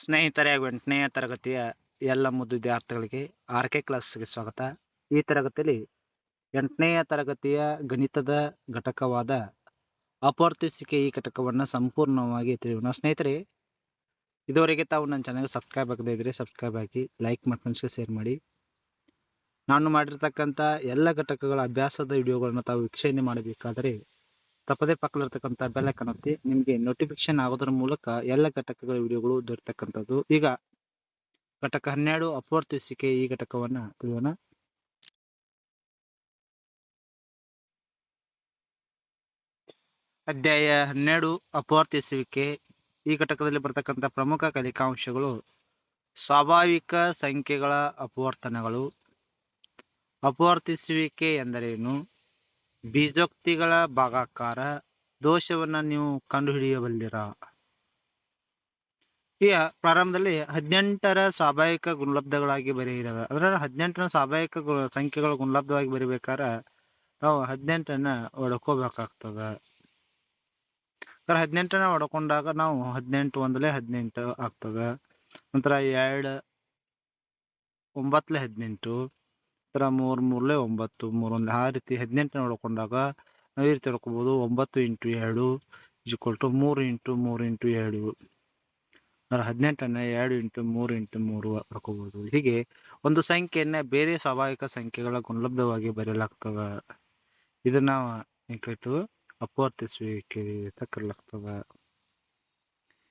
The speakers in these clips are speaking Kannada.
ಸ್ನೇಹಿತರೆ ಹಾಗೂ ಎಂಟನೆಯ ತರಗತಿಯ ಎಲ್ಲ ಮುದ್ದು ವಿದ್ಯಾರ್ಥಿಗಳಿಗೆ ಆರ್ ಕೆ ಕ್ಲಾಸ್ಗೆ ಸ್ವಾಗತ. ಈ ತರಗತಿಯಲ್ಲಿ ಎಂಟನೆಯ ತರಗತಿಯ ಗಣಿತದ ಘಟಕವಾದ ಅಪವರ್ತಿಸಿಕೆ ಈ ಘಟಕವನ್ನು ಸಂಪೂರ್ಣವಾಗಿ ತಿಳಿಯೋಣ. ಸ್ನೇಹಿತರೆ, ಇದುವರೆಗೆ ತಾವು ನನ್ನ ಚಾನಲ್ಗೆ ಸಬ್ಸ್ಕ್ರೈಬ್ ಆಗದೇ ಇದ್ರೆ ಸಬ್ಸ್ಕ್ರೈಬ್ ಆಗಿ ಲೈಕ್ ಮಾಡಿ ಫ್ರೆಂಡ್ಸ್ಗೆ ಶೇರ್ ಮಾಡಿ. ನಾನು ಮಾಡಿರ್ತಕ್ಕಂಥ ಎಲ್ಲ ಘಟಕಗಳ ಅಭ್ಯಾಸದ ವಿಡಿಯೋಗಳನ್ನು ತಾವು ವೀಕ್ಷಣೆ ಮಾಡಬೇಕಾದರೆ ತಪ್ಪದೇ ಪಕ್ಕದಲ್ಲಿರ್ತಕ್ಕಂಥ ಬೆಲ್ ಐಕಾನ್ ಒತ್ತಿ ನಿಮಗೆ ನೋಟಿಫಿಕೇಶನ್ ಆಗೋದ್ರ ಮೂಲಕ ಎಲ್ಲ ಘಟಕಗಳ ವಿಡಿಯೋಗಳು ದೊರೆತಕ್ಕಂಥದ್ದು. ಈಗ ಘಟಕ ಹನ್ನೆರಡು ಅಪವರ್ತಿಸಿಕೆ ಈ ಘಟಕವನ್ನ ತಿಳಿಯೋಣ. ಅಧ್ಯಾಯ ಹನ್ನೆರಡು ಅಪವರ್ತಿಸುವಿಕೆ ಈ ಘಟಕದಲ್ಲಿ ಬರ್ತಕ್ಕಂಥ ಪ್ರಮುಖ ಕಲಿಕಾಂಶಗಳು ಸ್ವಾಭಾವಿಕ ಸಂಖ್ಯೆಗಳ ಅಪವರ್ತನಗಳು. ಅಪವರ್ತಿಸುವಿಕೆ ಎಂದರೇನು? ಬೀಜೋಕ್ತಿಗಳ ಭಾಗಾಕಾರ ದೋಷವನ್ನ ನೀವು ಕಂಡುಹಿಡಿಯಬಲ್ಲಿರ? ಈಗ ಪ್ರಾರಂಭದಲ್ಲಿ ಹದಿನೆಂಟರ ಸ್ವಾಭಾವಿಕ ಗುಣಲಬ್ಧಗಳಾಗಿ ಬರೆಯಿರೋದು ಅದರ ಹದಿನೆಂಟರ ಸ್ವಾಭಾವಿಕ ಸಂಖ್ಯೆಗಳ ಗುಣಲಬ್ಧವಾಗಿ ಬರಿಬೇಕಾರ ನಾವು ಹದಿನೆಂಟನ್ನ ಒಡ್ಕೋಬೇಕಾಗ್ತದ. ಹದಿನೆಂಟನ ಒಡ್ಕೊಂಡಾಗ ನಾವು ಹದಿನೆಂಟು ಒಂದಲೇ ಹದಿನೆಂಟು ಆಗ್ತದ. ನಂತರ ಎರಡು ಒಂಬತ್ತಲೆ ಹದಿನೆಂಟು. ನಂತರ ಮೂರ್ ಮೂರ್ಲೆ ಒಂಬತ್ತು, ಮೂರೊಂದು, ಆ ರೀತಿ ಹದಿನೆಂಟನ್ನ ಹೊಡ್ಕೊಂಡಾಗ ನಾವು ಈ ರೀತಿ ಹೊಡ್ಕೋಬಹುದು ಒಂಬತ್ತು ಇಂಟು ಎರಡು ಈಕ್ವಲ್ ಟು ಮೂರು ಇಂಟು ಮೂರು ಇಂಟು ಎರಡು. ಹದಿನೆಂಟನ್ನ ಎರಡು ಇಂಟು ಮೂರು ಇಂಟು ಮೂರು ಹೊಡ್ಕೋಬಹುದು ಹೀಗೆ ಒಂದು ಸಂಖ್ಯೆಯನ್ನ ಬೇರೆ ಸ್ವಾಭಾವಿಕ ಸಂಖ್ಯೆಗಳ ಗುಣಲಬ್ಧವಾಗಿ ಬರೆಯಲಾಗ್ತದ. ಇದನ್ನ ಏನಾಯ್ತು ಅಪವರ್ತಿಸುವಿಕೆ ಅಂತ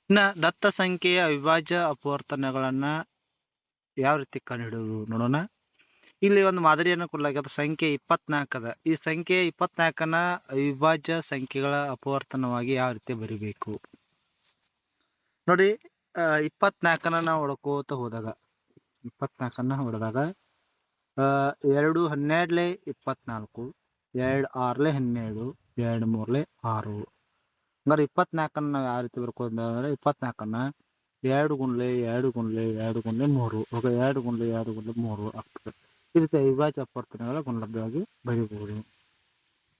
ಇನ್ನ ದತ್ತ ಸಂಖ್ಯೆಯ ಅವಿಭಾಜ್ಯ ಅಪವರ್ತನಗಳನ್ನ ಯಾವ ರೀತಿ ಕಂಡುಹಿಡಿಯೋದು ನೋಡೋಣ. ಇಲ್ಲಿ ಒಂದು ಮಾದರಿಯನ್ನು ಕೊಡಲಾಗಿದೆ. ಸಂಖ್ಯೆ ಇಪ್ಪತ್ನಾಲ್ಕದ ಈ ಸಂಖ್ಯೆ ಇಪ್ಪತ್ನಾಲ್ಕನ ಅವಿಭಾಜ್ಯ ಸಂಖ್ಯೆಗಳ ಅಪವರ್ತನವಾಗಿ ಯಾವ ರೀತಿ ಬರಿಬೇಕು? ನೋಡಿ ಇಪ್ಪತ್ನಾಲ್ಕನ ನಾವು ಹೊಡ್ಕೋತ ಹೋದಾಗ, ಇಪ್ಪತ್ನಾಲ್ಕನ್ನ ಹೊಡೆದಾಗ ಎರಡು ಹನ್ನೆರಡ್ಲೆ ಇಪ್ಪತ್ನಾಲ್ಕು, ಎರಡು ಆರ್ಲೆ ಹನ್ನೆರಡು, ಎರಡು ಮೂರ್ಲೆ ಆರು. ಹಂಗಾರೆ ಇಪ್ಪತ್ನಾಲ್ಕನ್ನ ನಾವು ಯಾವ ರೀತಿ ಬರ್ಕೋದ್ರೆ ಇಪ್ಪತ್ನಾಲ್ಕನ್ನ ಎರಡು ಗುಂಡ್ಲೆ ಎರಡು ಗುಂಡ್ಲೆ ಎರಡು ಗುಂಡ್ಲೆ ಮೂರು. ಎರಡು ಗುಂಡ್ಲೆ ಎರಡು ಗುಂಡ್ಲೆ ಮೂರು ಆಗ್ತದೆ. ಈ ರೀತಿ ಅವಿಭಾಜ್ಯ ಅಪವರ್ತನಗಳ ಗುಣಲಬ್ಧವಾಗಿ ಬರೀಬಹುದು.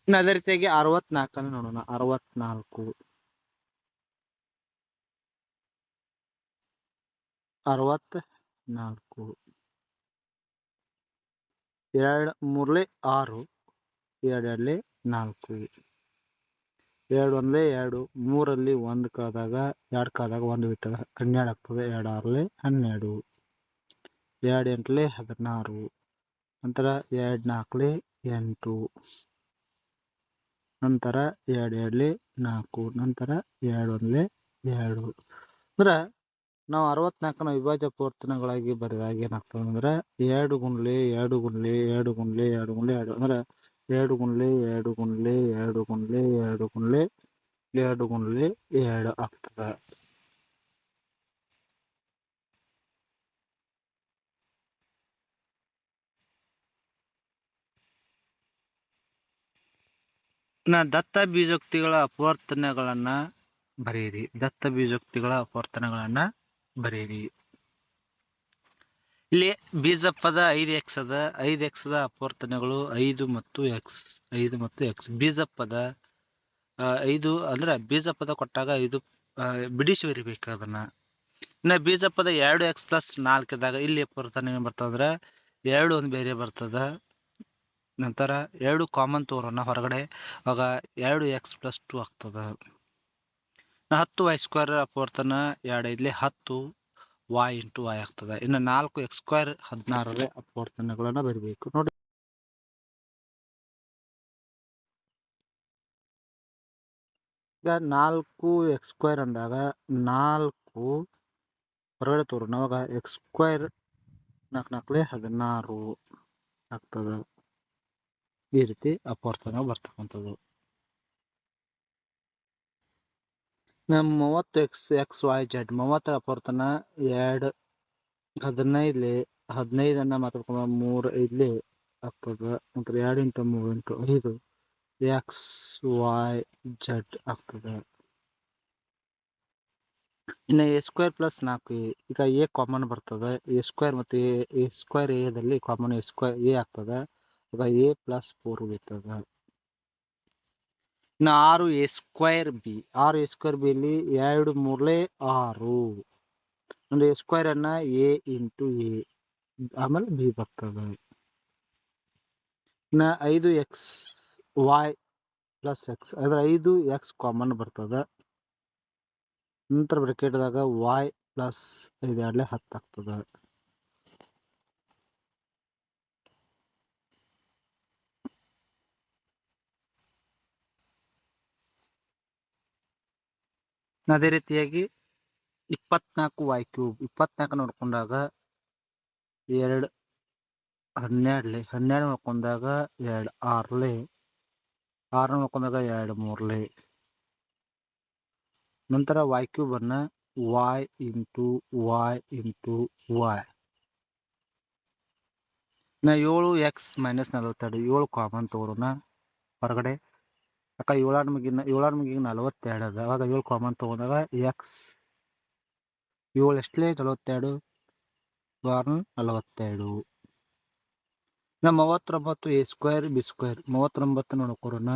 ಇನ್ನು ಅದೇ ರೀತಿಯಾಗಿ ಅರವತ್ನಾಲ್ಕನ್ನು ನೋಡೋಣ. ಅರವತ್ನಾಲ್ಕು. ಅರವತ್ ನಾಲ್ಕು ಎರಡು ಮೂರಲೆ ಆರು. ಎರಡಲ್ಲಿ ನಾಲ್ಕು. ಎರಡು ಒಂದ್ಲೆ ಎರಡು. ಮೂರಲ್ಲಿ ಒಂದು ಕಾದಾಗ, ಎರಡು ಕಾದಾಗ ಒಂದು ಬಿಟ್ಟಾಗ ಹನ್ನೆರಡು ಆಗ್ತದೆ. ಎರಡು ಆರಲೆ ಹನ್ನೆರಡು. ಎರಡು ಎಂಟಲೆ ಹದಿನಾರು. ನಂತರ ಎರಡು ನಾಲ್ಕಲಿ ಎಂಟು. ನಂತರ ಎರಡು ಎರಡ್ಲಿ ನಾಲ್ಕು. ನಂತರ ಎರಡು ಒಂದ್ಲಿ ಎರಡು. ಅಂದ್ರೆ ನಾವು ಅರವತ್ನಾಲ್ಕನ ವಿಭಾಜ್ಯ ಪ್ರವರ್ತನಗಳಾಗಿ ಬರೆದಾಗ ಏನಾಗ್ತದೆ ಅಂದ್ರೆ ಎರಡು ಗುಂಡ್ಲಿ ಎರಡು ಗುಂಡ್ಲಿ ಎರಡು ಗುಂಡ್ಲಿ ಎರಡು ಗುಂಡ್ಲಿ ಎರಡು. ಅಂದ್ರೆ ಎರಡು ಗುಂಡ್ಲಿ ಎರಡು ಗುಂಡ್ಲಿ ಎರಡು ಗುಂಡ್ಲಿ ಎರಡು ಗುಂಡ್ಲಿ ಎರಡು ಗುಂಡ್ಲಿ ಎರಡು ಆಗ್ತದೆ. ಇನ್ನ ದತ್ತ ಬೀಜೋಕ್ತಿಗಳ ಅಪವರ್ತನೆಗಳನ್ನ ಬರೆಯಿರಿ. ದತ್ತ ಬೀಜೋಕ್ತಿಗಳ ಅಪವರ್ತನೆಗಳನ್ನ ಬರೆಯಿರಿ. ಇಲ್ಲಿ ಬೀಜ ಪದ ಐದು ಎಕ್ಸ್ ಅದ ಐದು ಎಕ್ಸ್ ದ ಅಪವರ್ತನಗಳು ಐದು ಮತ್ತು ಎಕ್ಸ್, ಐದು ಮತ್ತು ಎಕ್ಸ್. ಬೀಜ ಪದ ಐದು ಅಂದ್ರೆ ಬೀಜ ಪದ ಕೊಟ್ಟಾಗ ಐದು ಬಿಡಿಸಿ ಬರಿಬೇಕು ಅದನ್ನ. ಇನ್ನ ಬೀಜ ಪದ ಎರಡು ಎಕ್ಸ್ ಪ್ಲಸ್ ನಾಲ್ಕು ಇದ್ದಾಗ ಇಲ್ಲಿ ಅಪವರ್ತನ ಏನ್ ಬರ್ತದ ಎರಡು ಒಂದು ಬೇರೆ ಬರ್ತದ. ನಂತರ ಎರಡು ಕಾಮನ್ ತೋರೋಣ ಹೊರಗಡೆ, ಆಗ ಎರಡು ಎಕ್ಸ್ ಪ್ಲಸ್ ಟು ಆಗ್ತದ. ನಾ ಹತ್ತು ವೈ ಸ್ಕ್ವೇರ್ ಅಪವರ್ತನ ಎರಡು ಇಲ್ಲಿ ಹತ್ತು ವಾಯ್ ಇಂಟು ವಾಯ್ ಆಗ್ತದೆ. ಇನ್ನು ನಾಲ್ಕು ಎಕ್ಸ್ ಸ್ಕ್ವೇರ್ ಹದಿನಾರರ ಅಪವರ್ತನಗಳನ್ನು ಬರಬೇಕು. ನೋಡಿ. ಈಗ ನಾಲ್ಕು ಎಕ್ಸ್ ಸ್ಕ್ವೇರ್ ಅಂದಾಗ ನಾಲ್ಕು ಹೊರಗಡೆ ತೋರೋಣ. ಅವಾಗ ಎಕ್ಸ್ ಸ್ಕ್ವೇರ್ ನಾಲ್ಕು ನಾಲ್ಕಲೇ ಹದಿನಾರು ಆಗ್ತದ. ಈ ರೀತಿ ಅಪವರ್ತನ ಬರ್ತಕ್ಕಂಥದ್ದು. ಮೂವತ್ತು ಎಕ್ಸ್ ಎಕ್ಸ್, ವೈ ಜೆಡ್ ಮೂವತ್ತರ ಅಪವರ್ತನ ಎರಡು ಹದಿನೈದು ಹದಿನೈದನ್ನ ಮಾತಾಡ್ಕೊಂಡ ಮೂರು ಇಲ್ಲಿ ಆಗ್ತದೆ. ನಂತರ ಎರಡು ಇಂಟು ಮೂರು ಇಂಟು ಐದು, ಎಕ್ಸ್, ವೈ ಜೆಡ್ ಆಗ್ತದೆ. ಇನ್ನು ಎ ಸ್ಕ್ವೇರ್ ಪ್ಲಸ್ ನಾಲ್ಕು ಎ ಈಗ ಎ ಕಾಮನ್ ಬರ್ತದೆ. ಎ ಸ್ಕ್ವೇರ್ ಮತ್ತು ಎ ಸ್ಕ್ವೇರ್ ಎದಲ್ಲಿ ಕಾಮನ್ ಎ ಸ್ಕ್ವೇರ್ ಎ ಆಗ್ತದೆ. ಈಗ ಎ ಪ್ಲಸ್ ಫೋರ್ ಉಳಿತದ ಇನ್ನು ಆರು ಎ ಸ್ಕ್ವೈರ್ ಬಿ ಆರು ಎ ಸ್ಕ್ವೈರ್ ಬಿ ಅಲ್ಲಿ ಎರಡು ಮೂರ್ಲೆ ಆರು. ಅಂದ್ರೆ ಎ ಸ್ಕ್ವೇರ್ ಅನ್ನ ಎ ಇಂಟು ಎ ಆಮೇಲೆ ಬಿ ಬರ್ತದೆ. ಇನ್ನ ಐದು ಎಕ್ಸ್ ವಾಯ್ ಪ್ಲಸ್ ಎಕ್ಸ್ ಅಂದ್ರೆ ಐದು ಎಕ್ಸ್ ಕಾಮನ್ ಬರ್ತದೆ. ನಂತರ ಬ್ರಾಕೆಟ್ದಾಗ ವಾಯ್ ಪ್ಲಸ್ ಐದು ಎರಡ್ಲೆ ಹತ್ತು ಆಗ್ತದೆ. ಅದೇ ರೀತಿಯಾಗಿ ಇಪ್ಪತ್ನಾಲ್ಕು ವೈ ಕ್ಯೂಬ್ ಇಪ್ಪತ್ನಾಲ್ಕು ನೋಡ್ಕೊಂಡಾಗ ಎರಡು ಹನ್ನೆರಡ್ಲೆ, ಹನ್ನೆರಡು ನೋಡ್ಕೊಂಡಾಗ ಎರಡು ಆರ್ಲೆ ಆರು ನೋಡ್ಕೊಂಡಾಗ ಎರಡು ಮೂರ್ಲೆ. ನಂತರ ವೈ ಕ್ಯೂಬ್ ಅನ್ನ Y into Y into Y ನಾ ಏಳು ಎಕ್ಸ್ ಮೈನಸ್ ನಲವತ್ತೆರಡು, ಏಳು ಕಾಮನ್ ತಗೊಳ್ಳೋಣ ಹೊರಗಡೆ. ಅಕ್ಕ ಏಳಾರು ಮುಗಿನ, ಏಳಾರು ಮುಗಿಗೆ ನಲವತ್ತೆರಡು ಅದ. ಅವಾಗ ಏಳು ಕಾಮನ್ ತಗೊಂಡಾಗ ಎಕ್ಸ್ ಏಳು ಎಷ್ಟಲೇ ನಲವತ್ತೆರಡು ಆರು ನಲವತ್ತೆರಡು. ನಾ ಮೂವತ್ತೊಂಬತ್ತು ಎ ಸ್ಕ್ವೇರ್ ಬಿ ಸ್ಕ್ವೇರ್ ಮೂವತ್ತೊಂಬತ್ತು ನೋಡ್ಕೊರೋಣ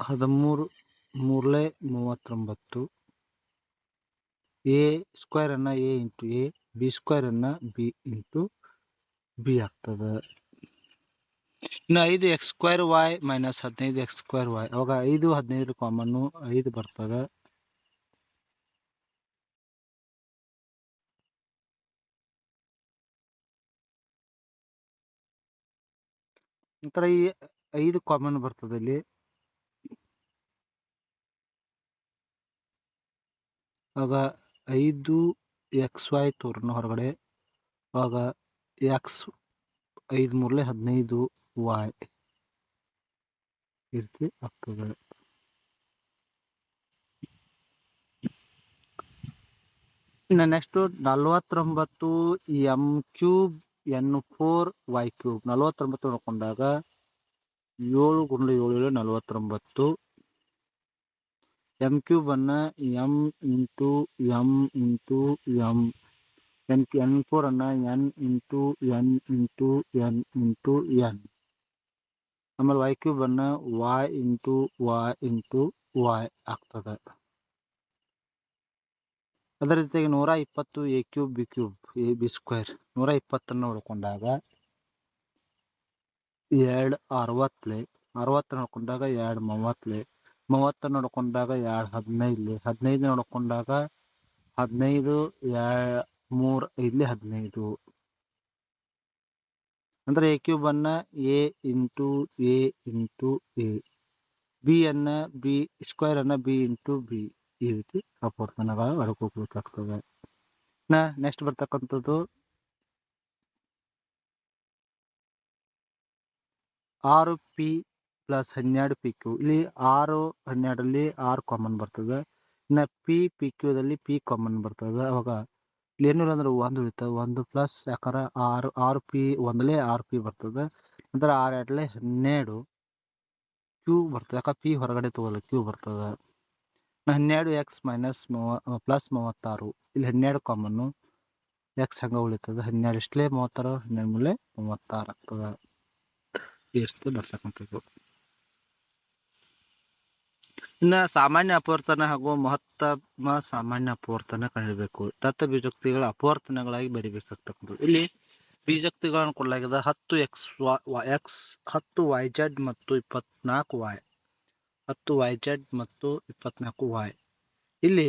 ಹದಿಮೂರು, ಮೂರ್ಲೆ ಮೂವತ್ತೊಂಬತ್ತು. ಎ ಸ್ಕ್ವೇರ್ ಅನ್ನ A into A B square ಅನ್ನ ಬಿ ಇಂಟು ಬಿ ಆಗ್ತದೆ. ಇನ್ನು ಐದು ಎಕ್ಸ್ ಸ್ಕ್ವೇರ್ ವಾಯ್ ಮೈನಸ್ ಹದಿನೈದು ಎಕ್ಸ್ ಸ್ಕ್ವೇರ್ ವಾಯ್ ಅವಾಗ ಐದು ಹದಿನೈದು ಕಾಮನ್ನು ಐದು ಬರ್ತದೆ. ನಂತರ ಈ ಐದು ಕಾಮನ್ ಬರ್ತದೆ ಇಲ್ಲಿ. ಆಗ ಐದು ಎಕ್ಸ್ ವೈ ತೋರ್ನ ಹೊರಗಡೆ. ಆಗ ಎಕ್ಸ್ ಐದು ಮೂರಲೆ ಹದಿನೈದು. ಈ ರೀತಿ ಆಗ್ತದೆ ಇನ್ನು ನೆಕ್ಸ್ಟ್ ನಲವತ್ತೊಂಬತ್ತು M cube N four Y cube ನಲವತ್ತೊಂಬತ್ತು ನೋಡ್ಕೊಂಡಾಗ ಏಳು ಗುಂಡ ಏಳು ಏಳು ನಲವತ್ತೊಂಬತ್ತು ಎಂ ಕ್ಯೂಬ್ ಅನ್ನ M into M into M N N four ಅನ್ನ N into N into N into N ಆಮೇಲೆ ವೈ ಕ್ಯೂಬ್ ಅನ್ನ Y into Y into Y ಆಗ್ತದೆ. ಅದರ ಜೊತೆಗೆ ನೂರ ಇಪ್ಪತ್ತು A cube B cube A B square ನೂರ ಇಪ್ಪತ್ತನ್ನು ನೋಡ್ಕೊಂಡಾಗ ಎರಡು ಅರವತ್ತಲೆ. ಅರವತ್ತನ್ನು ನೋಡ್ಕೊಂಡಾಗ ಎರಡು ಮೂವತ್ತಲೆ. ಮೂವತ್ತನ್ನು ನೋಡ್ಕೊಂಡಾಗ ಎರಡು ಹದಿನೈದಲೆ. ಹದಿನೈದು ನೋಡ್ಕೊಂಡಾಗ ಹದಿನೈದು ಮೂರು, ಇಲ್ಲಿ ಹದಿನೈದು. ಅಂದ್ರೆ ಎ ಕ್ಯೂಬ್ ಅನ್ನು A into A into A B ಅನ್ನ ಬಿ ಸ್ಕ್ವೇರ್ ಅನ್ನ ಬಿ ಇಂಟು ಬಿ ಈ ರೀತಿ ಅಪವರ್ತನಗಳ ಹೋಗ್ಬೇಕಾಗ್ತದೆ ನಾ ನೆಕ್ಸ್ಟ್ ಬರ್ತಕ್ಕಂಥದ್ದು. ಆರು ಪಿ ಪ್ಲಸ್ ಹನ್ನೆರಡು ಪಿ ಕ್ಯೂ ಇಲ್ಲಿ ಆರು ಹನ್ನೆರಡರಲ್ಲಿ ಆರು ಕಾಮನ್ ಬರ್ತದೆ. ಇನ್ನು ಪಿ ಪಿ ಕ್ಯೂದಲ್ಲಿ ಪಿ ಕಾಮನ್ ಬರ್ತದೆ. ಅವಾಗ ಇಲ್ಲಿ ಏನಿಲ್ಲ ಅಂದ್ರೆ ಒಂದು ಉಳಿತಾವ ಒಂದು ಪ್ಲಸ್ ಯಾಕಾರ ಆರು ಆರು ಪಿ ಒಂದಲೇ ಆರು ಪಿ ಬರ್ತದೆ. ನಂತರ ಆರು ಎರಡಲೇ ಹನ್ನೆರಡು ಕ್ಯೂ ಬರ್ತದೆ. ಯಾಕೆ ಪಿ ಹೊರಗಡೆ ತಗೋಲ್ಲ ಕ್ಯೂ ಬರ್ತದೆ. ಹನ್ನೆರಡು ಎಕ್ಸ್ ಮೈನಸ್ ಮೂವ ಪ್ಲಸ್ ಮೂವತ್ತಾರು. ಇಲ್ಲಿ ಹನ್ನೆರಡು ಕಾಮನ್ನು ಎಕ್ಸ್ ಹಂಗೆ ಉಳಿತದೆ. ಹನ್ನೆರಡು ಇಷ್ಟಲೇ ಮೂವತ್ತಾರು, ಹನ್ನೆರಡು ಮೂಲೆ ಮೂವತ್ತಾರು ಆಗ್ತದೆ. ಎಷ್ಟು ಬರ್ತಕ್ಕಂಥದ್ದು. ಇನ್ನು ಸಾಮಾನ್ಯ ಅಪವರ್ತನ ಹಾಗೂ ಮಹತ್ತಮ ಸಾಮಾನ್ಯ ಅಪವರ್ತನ ಕಂಡಿಡಬೇಕು ದತ್ತ ಬೀಜೋಕ್ತಿಗಳ ಅಪವರ್ತನಗಳಾಗಿ ಬರಿಬೇಕಾಗ್ತಕ್ಕಂಥದ್ದು. ಇಲ್ಲಿ ಬೀಜೋಕ್ತಿಗಳನ್ನು ಕೊಡಲಾಗಿದೆ ಹತ್ತು ಎಕ್ಸ್ ಎಕ್ಸ್ ಹತ್ತು ವೈ ಜೆಡ್ ಮತ್ತು ಇಪ್ಪತ್ನಾಲ್ಕು ವಾಯ್ ಹತ್ತು ವೈ ಜೆಡ್ ಮತ್ತು ಇಪ್ಪತ್ನಾಲ್ಕು ವಾಯ್ ಇಲ್ಲಿ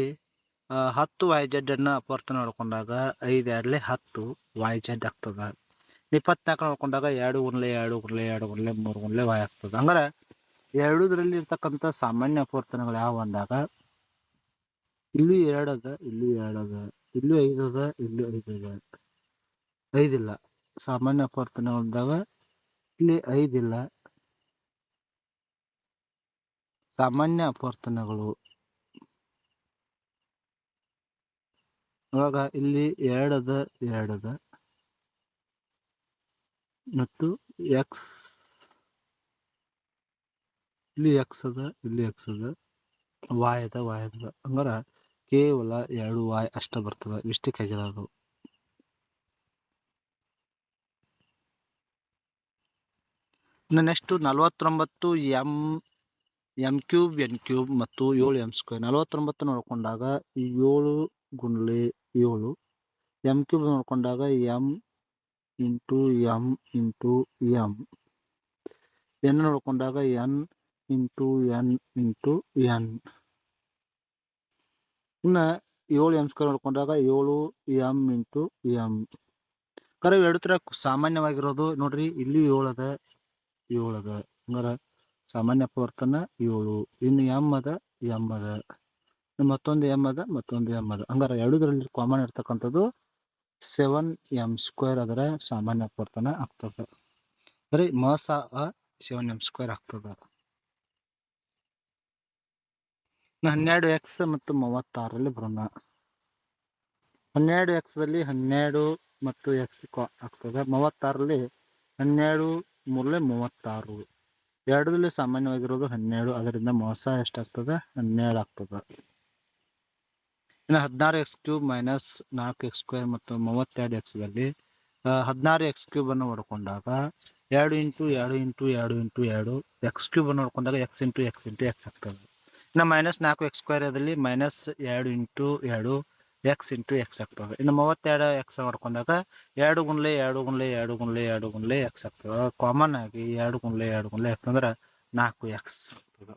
ಹತ್ತು ವೈ ಜೆಡ್ ಅನ್ನ ಅಪವರ್ತನ ನೋಡ್ಕೊಂಡಾಗ ಐದು ಎರಡ್ಲೆ ಹತ್ತು ವೈ ಜೆಡ್ ಆಗ್ತದ. ಇಪ್ಪತ್ನಾಲ್ಕು ನೋಡ್ಕೊಂಡಾಗ ಎರಡು ಗುಂಡ್ಲೆ ಎರಡು ಗುಂಡ್ಲೆ ಎರಡು ಗುಂಡ್ಲೆ ಮೂರು ಗುಂಡ್ಲೆ ವಾಯ್ ಆಗ್ತದ. ಹಂಗಾರೆ ಎರಡೂದ್ರಲ್ಲಿ ಇರ್ತಕ್ಕಂಥ ಸಾಮಾನ್ಯ ಅಪವರ್ತನಗಳು ಯಾವ ಅಂದಾಗ, ಇಲ್ಲೂ ಎರಡದ ಇಲ್ಲೂ ಎರಡದ ಇಲ್ಲೂ ಐದದ ಇಲ್ಲೂ ಐದದ ಐದಿಲ್ಲ. ಸಾಮಾನ್ಯ ಅಪವರ್ತನ ಅಂದಾಗ, ಇಲ್ಲಿ ಐದಿಲ್ಲ. ಸಾಮಾನ್ಯ ಅಪವರ್ತನಗಳು. ಇವಾಗ ಇಲ್ಲಿ ಎರಡದ ಎರಡದ. ಮತ್ತು ಎಕ್ಸ್ ಇಲ್ಲಿ ಎಕ್ಸ್ ಅದ ಇಲ್ಲಿ ಎಕ್ಸ್ ಅದ ವಾಯ್ ಅದ ವಾಯ್ ಅದ ಹಂಗಾರ ಕೇವಲ ಎರಡು ವಾಯ್ ಅಷ್ಟ ಬರ್ತದ ಮಿಸ್ಟೇಕ್ ಆಗಿರೋದು. ಇನ್ನು ನೆಕ್ಸ್ಟ್ ನಲವತ್ತೊಂಬತ್ತು M M cube, N cube ಮತ್ತು ಏಳು ಎಂ ಸ್ಕ್ವೇರ್ ನಲವತ್ತೊಂಬತ್ತು ನೋಡ್ಕೊಂಡಾಗ ಏಳು ಗುಂಡ್ಲಿ ಏಳು. M cube ನೋಡ್ಕೊಂಡಾಗ M into M into M. N ನೋಡ್ಕೊಂಡಾಗ N into N into N ಇನ್ನ ಏಳು ಎಂ ಸ್ಕ್ವೇರ್ ನೋಡ್ಕೊಂಡಾಗ ಏಳು ಎಂ ಇಂಟು ಎಂ ಕರೆ ಎರಡು ತರ ಸಾಮಾನ್ಯವಾಗಿರೋದು ನೋಡ್ರಿ, ಇಲ್ಲಿ ಏಳು ಅದ ಏಳು ಅದ ಹಂಗಾರ ಸಾಮಾನ್ಯ ಅಪವರ್ತನ ಏಳು. ಇನ್ನು ಎಂ ಅದ ಎಂ ಅದ. ಮತ್ತೊಂದು ಎಂ ಅದ, ಮತ್ತೊಂದು ಎಂ ಅದ. ಹಂಗಾರ ಎರಡರಲ್ಲಿ ಕಾಮನ್ ಇರ್ತಕ್ಕಂಥದ್ದು ಸೆವೆನ್ ಎಂ ಸ್ಕ್ವೇರ್ ಅದರ ಸಾಮಾನ್ಯ ಅಪವರ್ತನ ಆಗ್ತದ. ಬರೀ ಮಸ ಸೆವೆನ್ ಎಂ ಸ್ಕ್ವೇರ್ ಆಗ್ತದ ಇನ್ನು ಹನ್ನೆರಡು ಎಕ್ಸ್ ಮತ್ತು ಮೂವತ್ತಾರಲ್ಲಿ ಬರೋಣ. ಹನ್ನೆರಡು ಎಕ್ಸ್ ದಲ್ಲಿ ಹನ್ನೆರಡು ಮತ್ತು ಎಕ್ಸ್ ಆಗ್ತದೆ. ಮೂವತ್ತಾರಲ್ಲಿ ಹನ್ನೆರಡು ಮೂರಲೆ ಮೂವತ್ತಾರು. ಎರಡರಲ್ಲಿ ಸಾಮಾನ್ಯವಾಗಿರೋದು ಹನ್ನೆರಡು. ಅದರಿಂದ ಮೋಸ ಎಷ್ಟಾಗ್ತದೆ? ಹನ್ನೆರಡು ಆಗ್ತದೆ. ಇನ್ನು ಹದಿನಾರು ಎಕ್ಸ್ ಕ್ಯೂಬ್ ಮೈನಸ್ ನಾಲ್ಕು ಎಕ್ಸ್ ಸ್ಕ್ವೇರ್ ಮತ್ತು ಮೂವತ್ತೆರಡು ಎಕ್ಸ್ ದಲ್ಲಿ ಹದಿನಾರು ಎಕ್ಸ್ ಕ್ಯೂಬ್ ಅನ್ನು ಹೊಡ್ಕೊಂಡಾಗ ಎರಡು ಇಂಟು ಎರಡು ಇಂಟು ಎರಡು ಇಂಟು ಎರಡು ಎಕ್ಸ್ ಕ್ಯೂಬ್ ಅನ್ನು ಹೊಡ್ಕೊಂಡಾಗ X into X into X ಆಗ್ತದೆ. ಇನ್ನು ಮೈನಸ್ ನಾಲ್ಕು ಎಕ್ಸ್ ಸ್ಕ್ವೇರ್ ಅದಲ್ಲಿ ಮೈನಸ್ ಎರಡು ಇಂಟು ಎರಡು ಎಕ್ಸ್ ಇಂಟು ಎಕ್ಸ್ ಆಗ್ತವೆ. ಇನ್ನು ಮೂವತ್ತೆರಡು ಎಕ್ಸ್ ಮಾಡ್ಕೊಂಡಾಗ ಎರಡು ಗುಂಡ್ಲೆ ಎರಡು ಗುಂಡ್ಲೆ ಎರಡು ಗುಂಡ್ಲೆ ಎರಡು ಗುಂಡ್ಲೆ ಎಕ್ಸ್ ಆಗ್ತಾವ. ಕಾಮನ್ ಆಗಿ ಎರಡು ಗುಂಡ್ಲೆ ಎರಡು ಗುಂಡ್ಲೆ ಎಕ್ಸ್ ಅಂದ್ರೆ ನಾಲ್ಕು ಎಕ್ಸ್ ಆಗ್ತದೆ.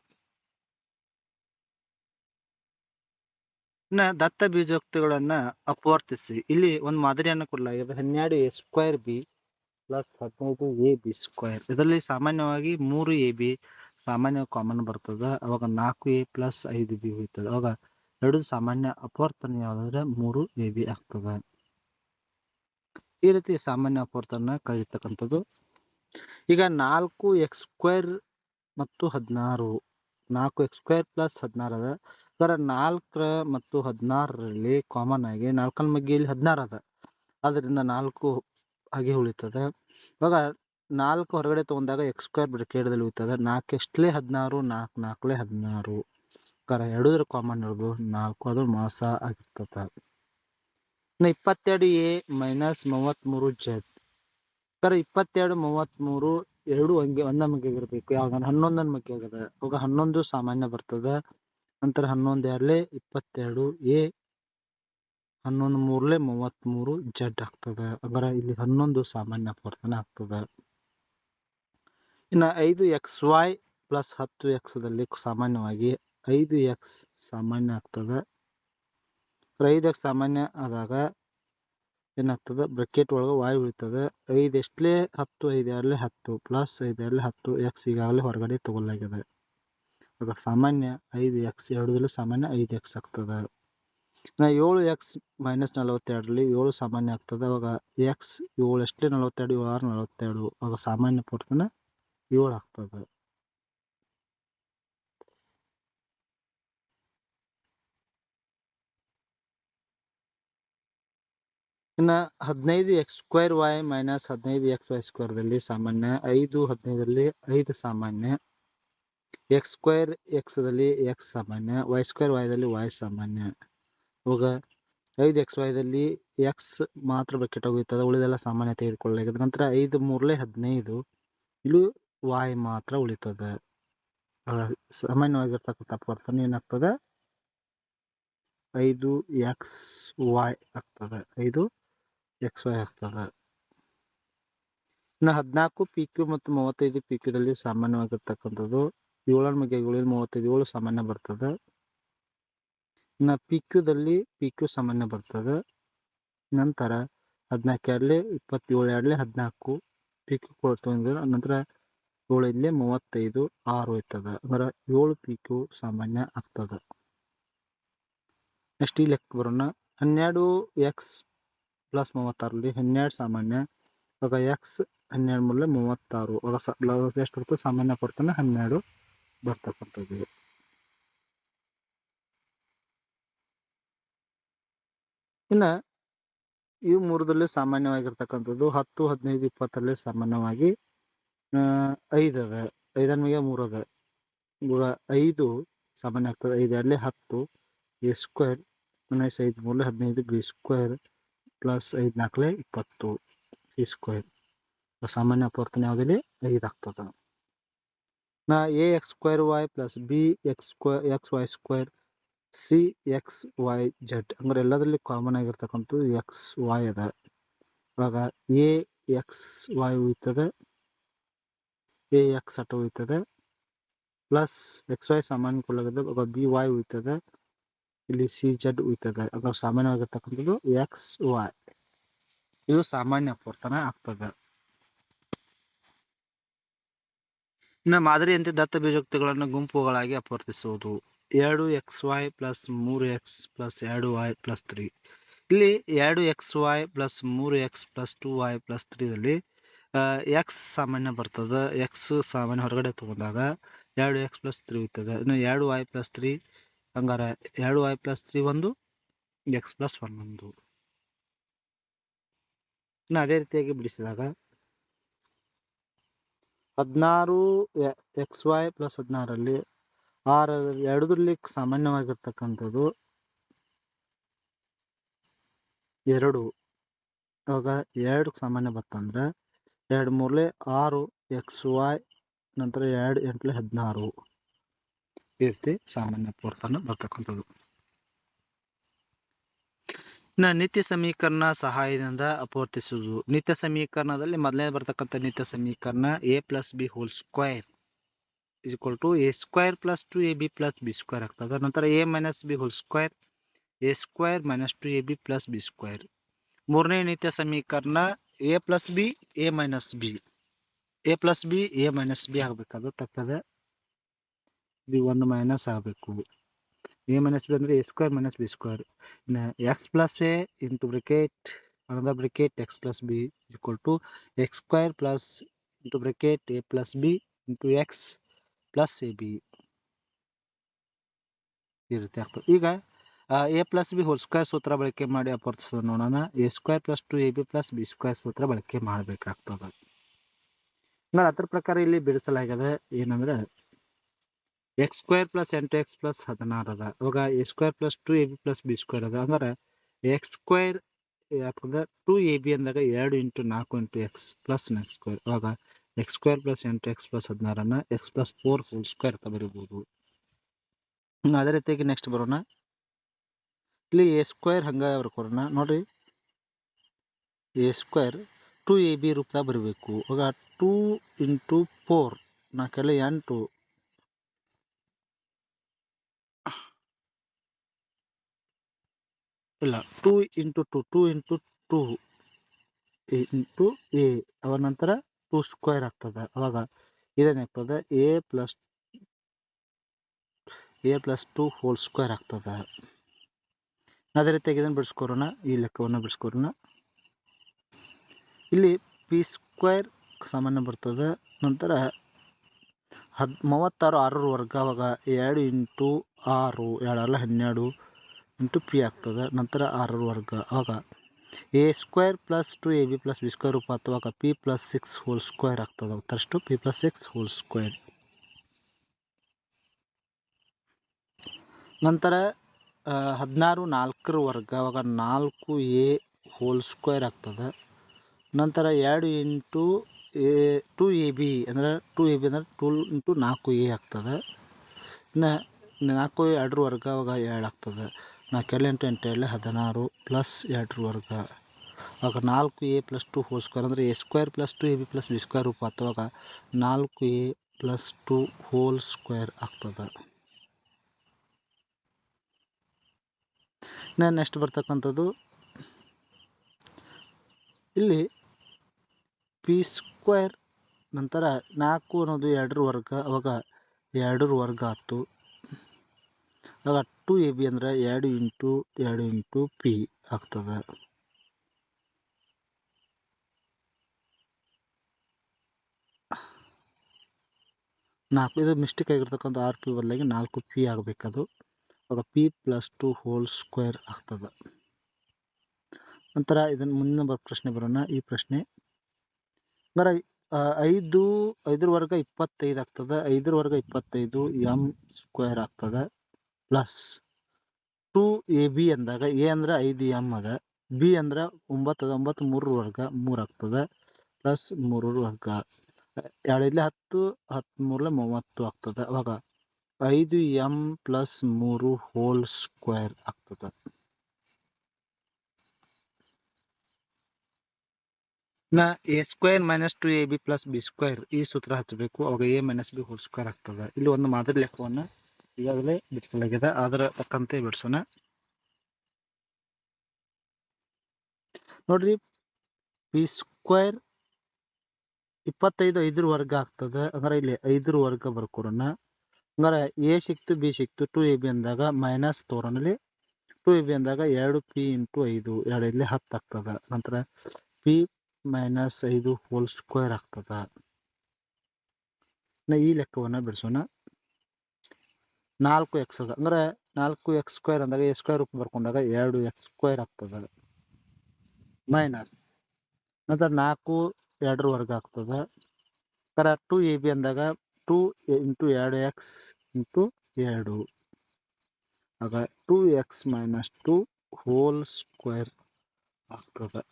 ಇನ್ನ ದತ್ತ ಬೀಜೋಕ್ತಿಗಳನ್ನ ಅಪವರ್ತಿಸಿ. ಇಲ್ಲಿ ಒಂದು ಮಾದರಿಯನ್ನು ಕೊಡಲಾಗಿದೆ ಹನ್ನೆರಡು ಎ ಸ್ಕ್ವೇರ್ ಬಿ ಪ್ಲಸ್ ಹದಿನೈದು ಎ ಬಿ ಸ್ಕ್ವೇರ್ ಇದರಲ್ಲಿ ಸಾಮಾನ್ಯವಾಗಿ ಮೂರು ಎ ಬಿ ಸಾಮಾನ್ಯ ಕಾಮನ್ ಬರ್ತದೆ. ಅವಾಗ ನಾಲ್ಕು ಎ ಪ್ಲಸ್ ಐದು ಬಿ ಹೋಗ್ತದೆ ಅವಾಗ ಎರಡು ಸಾಮಾನ್ಯ ಅಪವರ್ತನ ಯಾವ್ದಾದ್ರೆ ಮೂರು ಎ ಬಿ ಆಗ್ತದೆ. ಈ ರೀತಿ ಸಾಮಾನ್ಯ ಅಪವರ್ತನ ಕಳಿತಕ್ಕಂಥದ್ದು ಈಗ ನಾಲ್ಕು ಎಕ್ಸ್ ಸ್ಕ್ವೇರ್ ಮತ್ತು ಹದಿನಾರು. ನಾಲ್ಕು ಎಕ್ಸ್ ಸ್ಕ್ವೇರ್ ಪ್ಲಸ್ ಹದಿನಾರು ಅದ. ಅದರ ನಾಲ್ಕರ ಮತ್ತು ಹದಿನಾರರಲ್ಲಿ ಕಾಮನ್ ಆಗಿ ನಾಲ್ಕನ ಮಗ್ಗಿಯಲ್ಲಿ ಹದಿನಾರು ಅದ. ಅದರಿಂದ ನಾಲ್ಕು ಹಾಗೆ ಉಳಿತದೆ. ಇವಾಗ ನಾಲ್ಕು ಹೊರಗಡೆ ತಗೊಂಡಾಗ ಎಕ್ಸ್ ಸ್ಕ್ವೇರ್ ಬ್ರಿಕೇಡ್ದಲ್ಲಿ ಉಳಿತದೆ. ನಾಲ್ಕು ಎಷ್ಟಲೇ ಹದಿನಾರು ನಾಲ್ಕು ನಾಲ್ಕಲೇ ಹದಿನಾರು. ಕರ ಎರಡೂದ್ರ ಕಾಮನ್ ಇರೋದು, ನಾಲ್ಕು ಅದು ಮಾಸ ಆಗಿರ್ತದ. ಇಪ್ಪತ್ತೆರಡು ಎ ಮೈನಸ್ ಮೂವತ್ತ್ಮೂರು ಜೆಡ್ ಕರ ಇಪ್ಪತ್ತೆರಡು ಮೂವತ್ತ್ಮೂರು ಎರಡು ಹಂಗೆ ಒಂದ ಮಗ್ಗೆ ಇರಬೇಕು. ಯಾವಾಗ ಹನ್ನೊಂದನ ಮಗ್ಗೆ ಆಗದ ಅವಾಗ ಹನ್ನೊಂದು ಸಾಮಾನ್ಯ ಬರ್ತದ. ನಂತರ ಹನ್ನೊಂದು ಎರಡಲೇ ಇಪ್ಪತ್ತೆರಡು ಎ ಹನ್ನೊಂದು ಮೂರ್ಲೆ ಮೂವತ್ತ್ಮೂರು ಜೆಡ್ ಆಗ್ತದೆ. ಅಂದ್ರೆ ಇಲ್ಲಿ ಹನ್ನೊಂದು ಸಾಮಾನ್ಯ ಅಪವರ್ತನ ಆಗ್ತದೆ. ಇನ್ನು ಐದು ಎಕ್ಸ್ ವೈ ಪ್ಲಸ್ ಹತ್ತು ಎಕ್ಸ್ ದಲ್ಲಿ ಸಾಮಾನ್ಯವಾಗಿ ಐದು ಎಕ್ಸ್ ಸಾಮಾನ್ಯ ಆಗ್ತದೆ. ಐದು ಎಕ್ಸ್ ಸಾಮಾನ್ಯ ಆದಾಗ ಏನಾಗ್ತದೆ? ಬ್ರಕೆಟ್ ಒಳಗೆ ವಾಯ್ ಉಳಿತದೆ. ಐದು ಎಷ್ಟಲೇ ಹತ್ತು? ಐದು ಎರಡಲೇ ಹತ್ತು? ಪ್ಲಸ್ ಐದು ಎರಡಲೇ ಹತ್ತು? ಎಕ್ಸ್ ಈಗಾಗಲೇ ಹೊರಗಡೆ ತಗೊಳ್ಳಾಗಿದೆ. ಆಗ ಸಾಮಾನ್ಯ ಐದು ಎಕ್ಸ್ ಎರಡರಲ್ಲಿ ಸಾಮಾನ್ಯ ಐದು ಎಕ್ಸ್ ಆಗ್ತದೆ. ನಾ ಏಳು ಎಕ್ಸ್ ಮೈನಸ್ ನಲವತ್ತೆರಡರಲ್ಲಿ ಏಳು ಸಾಮಾನ್ಯ ಆಗ್ತದೆ. ಅವಾಗ ಎಕ್ಸ್ ಏಳು ಎಷ್ಟೇ ನಲವತ್ತೆರಡು? ಏಳು ಆರು ನಲವತ್ತೆರಡು. ಆಗ ಸಾಮಾನ್ಯ ಪೂರ್ತನ ಏಳು ಆಗ್ತದೆ ಇನ್ನ ಹದಿನೈದು ಎಕ್ಸ್ ಸ್ಕ್ವೇರ್ ವೈ ಮೈನಸ್ ಹದಿನೈದು ಎಕ್ಸ್ ವೈ ಸ್ಕ್ವೇರ್ದಲ್ಲಿ ಸಾಮಾನ್ಯ ಐದು ಹದಿನೈದರಲ್ಲಿ ಐದು ಸಾಮಾನ್ಯ ಎಕ್ಸ್ ಸ್ಕ್ವೇರ್ ಎಕ್ಸ್ ದಲ್ಲಿ ಎಕ್ಸ್ ಸಾಮಾನ್ಯ ವೈ ಸ್ಕ್ವೇರ್ ವೈದಲ್ಲಿ ವೈ ಸಾಮಾನ್ಯ. ಇವಾಗ ಐದು ಎಕ್ಸ್ ವೈದಲ್ಲಿ ಎಕ್ಸ್ ಮಾತ್ರ ಬಕೆಟ್ ಹೋಗುತ್ತದೆ ಉಳಿದೆಲ್ಲ ಸಾಮಾನ್ಯ ತೆಗೆದುಕೊಳ್ಳಲಾಗಿದೆ ನಂತರ ಐದು ಮೂರಲೇ ಹದಿನೈದು. ಇಲ್ಲಿ ವಾಯ್ ಮಾತ್ರ ಉಳಿತದೆ. ಸಾಮಾನ್ಯವಾಗಿರ್ತಕ್ಕಂಥ ಅಪವರ್ತನ ಏನಾಗ್ತದೆ? ಐದು ಎಕ್ಸ್ ವಾಯ್ ಆಗ್ತದೆ. ಐದು ಎಕ್ಸ್ ವೈ ಆಗ್ತದೆ. ಇನ್ನು ಹದಿನಾಲ್ಕು ಪಿ ಕ್ಯೂ ಮತ್ತು ಮೂವತ್ತೈದು ಪಿ ಕ್ಯೂದಲ್ಲಿ ಸಾಮಾನ್ಯವಾಗಿರ್ತಕ್ಕಂಥದ್ದು ಏಳರ ಬಗ್ಗೆ ಮೂವತ್ತೈದು ಏಳು ಸಾಮಾನ್ಯ ಬರ್ತದೆ. ಇನ್ನು ಪಿ ಕ್ಯೂದಲ್ಲಿ ಪಿ ಕ್ಯೂ ಸಾಮಾನ್ಯ ಬರ್ತದೆ. ನಂತರ ಹದಿನಾಲ್ಕು ಎರಡಲೆ, ಇಪ್ಪತ್ತೇಳು ಎರಡಲೆ, ಹದಿನಾಲ್ಕು ಪಿ ಕ್ಯೂ ಕೊಡ್ತಂದ್ರೆ ನಂತರ ಏಳು ಇಲ್ಲಿ ಮೂವತ್ತೈದು, ಆರು ಹೋಯ್ತದ ಅಂದ್ರೆ ಏಳು ಪಿ ಸಾಮಾನ್ಯ ಆಗ್ತದ. ನೆಕ್ಸ್ಟ್ ಈ ಲೆಕ್ಕ ಬರೋಣ. ಹನ್ನೆರಡು ಎಕ್ಸ್ ಪ್ಲಸ್ ಮೂವತ್ತಾರಲ್ಲಿ ಹನ್ನೆರಡು ಸಾಮಾನ್ಯ ಇವಾಗ ಎಕ್ಸ್ ಹನ್ನೆರಡು ಮೂಲ ಮೂವತ್ತಾರು. ಅವಾಗ ಎಷ್ಟು ಬರ್ತದೆ? ಸಾಮಾನ್ಯ ಕೊಡ್ತಾನೆ, ಹನ್ನೆರಡು ಬರ್ತಕ್ಕಂಥದ್ದು. ಇನ್ನ ಈ ಮೂರದಲ್ಲಿ ಸಾಮಾನ್ಯವಾಗಿರ್ತಕ್ಕಂಥದ್ದು ಹತ್ತು, ಹದಿನೈದು, ಇಪ್ಪತ್ತರಲ್ಲಿ ಸಾಮಾನ್ಯವಾಗಿ ಐದು ಅದ ಐದರ ಮೇಲೆ ಮೂರು ಅದ ಇವಾಗ ಐದು ಸಾಮಾನ್ಯ ಆಗ್ತದೆ. ಐದು ಎರಡಲೆ ಹತ್ತು. ಎ ಸ್ಕ್ವೇರ್ ಮೈನಸ್ ಐದು ಮೂರಲೆ ಹದಿನೈದು ಬಿ ಸ್ಕ್ವೇರ್ ಪ್ಲಸ್ ಐದು ನಾಲ್ಕಲೇ ಇಪ್ಪತ್ತು ಸಿ ಸ್ಕ್ವೇರ್. ಸಾಮಾನ್ಯ ಅಪವರ್ತನ ಯಾವುದಿದೆ ಐದು ಆಗ್ತದೆ. ನಾ A X square Y plus B X square X Y square, C X Y Z ಅಂದ್ರೆ ಎಲ್ಲದರಲ್ಲಿ ಕಾಮನ್ ಆಗಿರ್ತಕ್ಕಂಥದ್ದು ಎಕ್ಸ್ ವೈ ಅದ. ಇವಾಗ ಎ ಎಕ್ಸ್ ವೈ ಉಳಿತದೆ ಎ ಎಕ್ಸ್ ಅಟ ಉಳಿತದೆ. ಪ್ಲಸ್ ಎಕ್ಸ್ ವೈ ಸಾಮಾನ್ಯ ಕೊಡಲಾಗಿದೆ ಇವಾಗ ಬಿ ವೈ ಉಳಿತದೆ. ಇಲ್ಲಿ ಸಿ ಜೆಡ್ ಉಳಿತದೆ. ಅವಾಗ ಸಾಮಾನ್ಯವಾಗಿರ್ತಕ್ಕಂಥದ್ದು ಎಕ್ಸ್ ವೈ ಇದು ಸಾಮಾನ್ಯ ಅಪವರ್ತನ ಆಗ್ತದೆ. ಇನ್ನು ಮಾದರಿಯಂತೆ ದತ್ತ ಬೀಜೋಕ್ತಿಗಳನ್ನು ಗುಂಪುಗಳಾಗಿ ಅಪವರ್ತಿಸುವುದು. ಎರಡು ಎಕ್ಸ್ ವೈ ಪ್ಲಸ್ ಮೂರು ಎಕ್ಸ್ ಪ್ಲಸ್ ಎರಡು ವೈ ಪ್ಲಸ್ ತ್ರೀ ಇಲ್ಲಿ ಎರಡು ಎಕ್ಸ್ ವೈ ಪ್ಲಸ್ ಮೂರು X plus two Y plus ತ್ರೀದಲ್ಲಿ X ಸಾಮಾನ್ಯ ಬರ್ತದೆ. ಎಕ್ಸ್ ಸಾಮಾನ್ಯ ಹೊರಗಡೆ ತಗೊಂಡಾಗ ಎರಡು ಎಕ್ಸ್ ಪ್ಲಸ್ ತ್ರೀ ಇರ್ತದೆ. ಇನ್ನು ಎರಡು ವೈ ಪ್ಲಸ್ ತ್ರೀ ಹಂಗಾರೆ ಎರಡು ವೈ ಪ್ಲಸ್ ತ್ರೀ ಒಂದು ಎಕ್ಸ್ ಪ್ಲಸ್ ಒನ್ ಒಂದು. ಇನ್ನು ಅದೇ ರೀತಿಯಾಗಿ ಬಿಡಿಸಿದಾಗ ಹದಿನಾರು ಎಕ್ಸ್ ವೈ ಪ್ಲಸ್ ಹದಿನಾರಲ್ಲಿ ಆರ ಎರಡರಲ್ಲಿ ಸಾಮಾನ್ಯವಾಗಿರ್ತಕ್ಕಂಥದ್ದು ಎರಡು. ಇವಾಗ ಎರಡು ಸಾಮಾನ್ಯ ಬರ್ತಂದ್ರೆ ಎರಡು ಮೂರಲೆ ಆರು ಎಕ್ಸ್ ವೈ ನಂತರ ಎರಡು ಎಂಟ್ಲೆ ಹದಿನಾರು ಈ ರೀತಿ ಸಾಮಾನ್ಯ ಪೂರ್ತನ ಬರ್ತಕ್ಕಂಥದ್ದು. ಇನ್ನು ನಿತ್ಯ ಸಮೀಕರಣ ಸಹಾಯದಿಂದ ಅಪೂರ್ತಿಸುವುದು. ನಿತ್ಯ ಸಮೀಕರಣದಲ್ಲಿ ಮೊದಲನೇ ಬರ್ತಕ್ಕಂಥ ನಿತ್ಯ ಸಮೀಕರಣ A plus B whole square is equal to A square plus two A B plus B square ಆಗ್ತದೆ. ನಂತರ A minus B whole square A square minus two A B plus B square ಮೂರನೇ ನಿತ್ಯ ಸಮೀಕರಣ A plus B A minus B A plus B A minus B ಆಗ್ಬೇಕದು ತಪ್ಪದೆ ಬಿ ಒಂದು ಮೈನಸ್ ಆಗಬೇಕು. ಎ ಮೈನಸ್ ಬಿ ಅಂದ್ರೆ A square minus B square ಇನ್ನು X plus A into bracket another bracket x plus b is equal to x square plus into bracket a plus b into x plus ab ಈ ರೀತಿ ಆಗ್ತದೆ. ಈಗ A plus B whole square ಸೂತ್ರ ಬಳಕೆ ಮಾಡಿ ಅಪವರ್ತಿಸೋದು ನೋಡೋಣ. A square plus two A B plus B square ಸೂತ್ರ ಬಳಕೆ ಮಾಡಬೇಕಾಗ್ತದೆ. ಅಂದ್ರೆ ಅದ್ರ ಪ್ರಕಾರ ಇಲ್ಲಿ ಬಿಡಿಸಲಾಗಿದೆ. ಏನಂದ್ರೆ ಎಕ್ಸ್ ಸ್ಕ್ವೇರ್ ಪ್ಲಸ್ ಎಂಟು ಎಕ್ಸ್ ಪ್ಲಸ್ ಹದಿನಾರು ಅದ. ಇವಾಗ A square plus two A B plus B square ಅದ. ಅಂದ್ರೆ ಎಕ್ಸ್ ಸ್ಕ್ವೇರ್ ಯಾಕಂದ್ರೆ ಟು ಎ ಬಿ ಅಂದಾಗ ಎರಡು ಇಂಟು ನಾಲ್ಕು into X plus X square ಅವಾಗ ಎಕ್ಸ್ ಸ್ಕ್ವೇರ್ ಪ್ಲಸ್ ಎಂಟು X plus ಹದಿನಾರನ್ನ X plus four whole square ಅಂತ ಬರೀಬಹುದು ಅದೇ ರೀತಿಯಾಗಿ ನೆಕ್ಸ್ಟ್ ಬರೋಣ. ಇಲ್ಲಿ ಎ ಸ್ಕ್ವೇರ್ ಹಂಗೆ ಬರ್ಕೊರೋಣ ನೋಡ್ರಿ. A square two A B ರೂಪದಾಗ ಬರಬೇಕು. ಇವಾಗ ಟೂ ಇಂಟು ಫೋರ್ ನಾಲ್ಕೆಲ್ಲ ಎಂಟು. ಇಲ್ಲ two into two two into two into A ಅವ ನಂತರ ಟೂ ಸ್ಕ್ವೇರ್ ಆಗ್ತದೆ. ಅವಾಗ ಇದೇನಾಗ್ತದೆ A plus A plus two whole square ಆಗ್ತದೆ. ಅದೇ ರೀತಿಯಾಗಿ ಇದನ್ನು ಬಿಡಿಸ್ಕೊರೋಣ, ಈ ಲೆಕ್ಕವನ್ನು ಬಿಡಿಸ್ಕೊರೋಣ. ಇಲ್ಲಿ ಪಿ ಸ್ಕ್ವೇರ್ ಸಾಮಾನ್ಯ ಬರ್ತದೆ. ನಂತರ ಹದ್, ಮೂವತ್ತಾರು ಆರರ ವರ್ಗ ಅವಾಗ ಎರಡು ಇಂಟು ಆರು, ಎರಡಲ್ಲ ಹನ್ನೆರಡು ಇಂಟು ಪಿ ಆಗ್ತದೆ. ನಂತರ ಆರರ ವರ್ಗ ಆವಾಗ A square plus two A B plus B square ರೂಪ ಅಥವಾ P plus six whole square ಆಗ್ತದೆ. ಉತ್ತರಷ್ಟು P plus six whole square ನಂತರ ಹದಿನಾರು ನಾಲ್ಕರ ವರ್ಗ, ಅವಾಗ ನಾಲ್ಕು ಎ ಹೋಲ್ ಸ್ಕ್ವೇರ್ ಆಗ್ತದೆ. ನಂತರ ಎರಡು into A, two A B, ಅಂದ್ರೆ ಟು ಎ ಬಿ ಅಂದ್ರೆ ಟೂ ಇಂಟು ನಾಲ್ಕು ಎ ಆಗ್ತದೆ. ಇನ್ನು ನಾಲ್ಕು ಎರಡರ ವರ್ಗ, ಅವಾಗ ಎರಡು ಆಗ್ತದೆ. ನಾಲ್ಕೆರಡು ಎಂಟು ಎಂಟು ಎರಡಲೆ ಹದಿನಾರು ಪ್ಲಸ್ ಎರಡರ ವರ್ಗ. ಆವಾಗ ನಾಲ್ಕು A plus two whole square, ಅಂದರೆ A square plus two A B plus B square ರೂಪ ಅಥವಾ ನಾಲ್ಕು A plus two whole square ಆಗ್ತದೆ. ಇನ್ನು ನೆಕ್ಸ್ಟ್ ಬರ್ತಕ್ಕಂಥದ್ದು. ಇಲ್ಲಿ ಪಿ ಸ್ಕ್ವೇರ್ ನಂತರ ನಾಲ್ಕು ಅನ್ನೋದು ಎರಡರ ವರ್ಗ, ಅವಾಗ ಎರಡರ ವರ್ಗ ಆಯ್ತು ಆಗ ಟು ಎ ಬಿ ಅಂದ್ರೆ ಎರಡು ಇಂಟು ಎರಡು ಇಂಟು ಪಿ ಆಗ್ತದೆ. ನಾಲ್ಕು, ಇದು ಮಿಸ್ಟೇಕ್ ಆಗಿರ್ತಕ್ಕಂಥ ಆರ್ ಪಿ ಬದಲಾಗಿ ನಾಲ್ಕು ಪಿ ಆಗಬೇಕದು. ಆವಾಗ P plus two whole square ಆಗ್ತದೆ. ನಂತರ ಇದನ್ನು ಮುಂದಿನ ಪ್ರಶ್ನೆ ಬರೋಣ. ಈ ಪ್ರಶ್ನೆ ಅಂದ್ರೆ ಐದು, ಐದರ ವರ್ಗ ಇಪ್ಪತ್ತೈದು ಆಗ್ತದೆ. ಐದರ ವರ್ಗ ಇಪ್ಪತ್ತೈದು ಎಂ ಸ್ಕ್ವೇರ್ ಆಗ್ತದೆ. ಪ್ಲಸ್ ಟು ಎ ಬಿ ಅಂದಾಗ ಎ ಅಂದ್ರೆ ಐದು ಎಂ ಅದ. ಬಿ ಅಂದ್ರೆ ಒಂಬತ್ತು ಅದ ಒಂಬತ್ತು ಮೂರರ ವರ್ಗ ಮೂರು ಆಗ್ತದೆ. ಪ್ಲಸ್ ಮೂರರ ವರ್ಗ. ಎರಡು ಇಲ್ಲಿ ಹತ್ತು ಹತ್ತು ಮೂರಲೆ ಮೂವತ್ತು ಆಗ್ತದೆ. ಅವಾಗ ಐದು ಎಂ ಪ್ಲಸ್ ಮೂರು ಹೋಲ್ ಸ್ಕ್ವೇರ್ ಆಗ್ತದ. ನಾ A square minus two A B plus B square ಈ ಸೂತ್ರ ಹಚ್ಚಬೇಕು ಅವಾಗ A minus B whole square ಆಗ್ತದ. ಇಲ್ಲಿ ಒಂದು ಮಾದರಿ ಲೆಕ್ಕವನ್ನ ಈಗಾಗಲೇ ಬಿಡಿಸಲಾಗಿದೆ, ಅದರ ತಕ್ಕಂತೆ ಬಿಡಿಸೋಣ. ನೋಡ್ರಿ ಬಿ ಸ್ಕ್ವೇರ್ ಇಪ್ಪತ್ತೈದು ಐದರ ವರ್ಗ ಆಗ್ತದೆ, ಅಂದ್ರೆ ಇಲ್ಲಿ ಐದರ ವರ್ಗ ಬರ್ಕೊರೋಣ ಹಂಗಾರೆ ಎ ಸಿಕ್ತು ಬಿ ಸಿಕ್ತು ಟು ಎ ಬಿ ಅಂದಾಗ ಮೈನಸ್ ತೋರನಲ್ಲಿ ಟು ಎ ಬಿ ಅಂದಾಗ ಎರಡು ಪಿ ಇಂಟು ಐದು, ಎರಡು ಇಲ್ಲಿ ಹತ್ತು ಆಗ್ತದ. ನಂತರ ಪಿ ಮೈನಸ್ ಐದು ಹೋಲ್ ಸ್ಕ್ವೇರ್ ಆಗ್ತದ. ನಾ ಈ ಲೆಕ್ಕವನ್ನ ಬಿಡಿಸೋಣ. ನಾಲ್ಕು ಎಕ್ಸ್ ಅದ. ಅಂದ್ರೆ ನಾಲ್ಕು ಎಕ್ಸ್ ಸ್ಕ್ವೇರ್ ಅಂದಾಗ ಎ ಸ್ಕ್ವೇರ್ ರೂಪ ಬರ್ಕೊಂಡಾಗ ಎರಡು ಎಕ್ಸ್ ಸ್ಕ್ವೇರ್ ಆಗ್ತದ. ಮೈನಸ್ ನಂತರ ನಾಲ್ಕು ಎರಡರ ವರ್ಗ ಆಗ್ತದ. ತರ ಟು ಎ ಬಿ ಅಂದಾಗ ಟು ಇಂಟು ಎರಡು ಎಕ್ಸ್ ಇಂಟು ಎರಡು ಆಗ two X minus two whole square ಆಗ್ತದೆ.